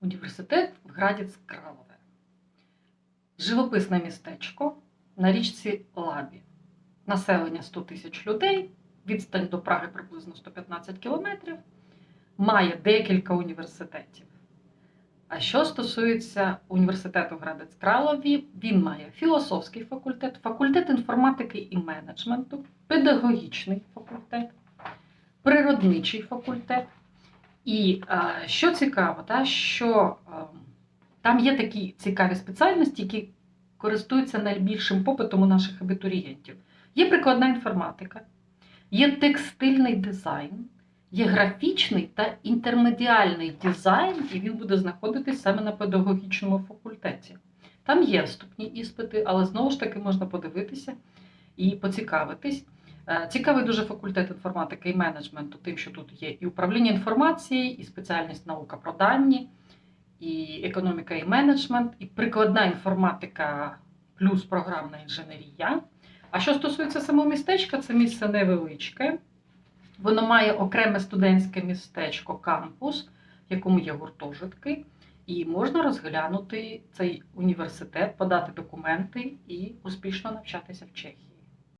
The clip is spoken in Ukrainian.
Університет в Градець Кралове. Живописне містечко на річці Лабі. Населення 100 тисяч людей, відстань до Праги приблизно 115 кілометрів, має декілька університетів. А що стосується університету Градець Кралові, він має філософський факультет, факультет інформатики і менеджменту, педагогічний факультет, природничий факультет. І е, що цікаво, та, що е, там є такі цікаві спеціальності, які користуються найбільшим попитом у наших абітурієнтів. Є прикладна інформатика, є текстильний дизайн, є графічний та інтермедіальний дизайн, і він буде знаходитись саме на педагогічному факультеті. Там є вступні іспити, але знову ж таки можна подивитися і поцікавитись. Е, Цікавий дуже факультет інформатики і менеджменту, тим, що тут є і управління інформації, і спеціальність наука про дані, і економіка і менеджмент, і прикладна інформатика плюс програмна інженерія. А що стосується самого містечка, це місце невеличке. Воно має окреме студентське містечко, кампус, в якому є гуртожитки, і можна розглянути цей університет, подати документи і успішно навчатися в Чехії.